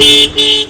Beep.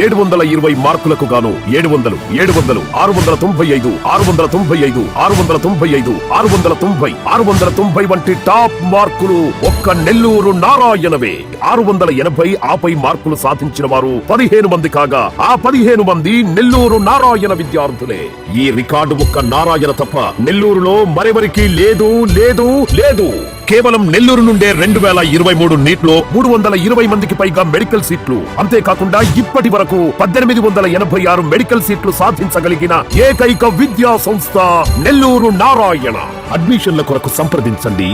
ఏడు వందల ఇరవై మార్కులకు గాను ఏడు వందలు ఏడు వందలు ఆరు వందల తొంభై ఐదు ఆరు వందల తొంభై ఐదు ఆరు వందల తొంభై ఐదు ఆరు వందల తొంభై ఆరు వందల తొంభై వంటి టాప్ మార్కులు ఒక్క నెల్లూరు నారాయణవే. ఆరు వందల ఎనభై ఆపై మార్కులు సాధించిన వారు పదిహేను మంది కాగా ఆ పదిహేను మంది నెల్లూరు నారాయణ విద్యార్థులే. ఈ రికార్డు ఒక్క నారాయణ తప్ప నెల్లూరులో మరెవరికి లేదు లేదు లేదు. కేవలం నెల్లూరు నుండే రెండు వేల ఇరవై మూడు నీట్లో మూడు వందల ఇరవై మందికి పైగా మెడికల్ సీట్లు. అంతేకాకుండా ఇప్పటి వరకు పద్దెనిమిది వందల ఎనభై ఆరు మెడికల్ సీట్లు సాధించగలిగిన ఏకైక విద్యా సంస్థ నెల్లూరు నారాయణ. అడ్మిషన్ల కొరకు సంప్రదించండి.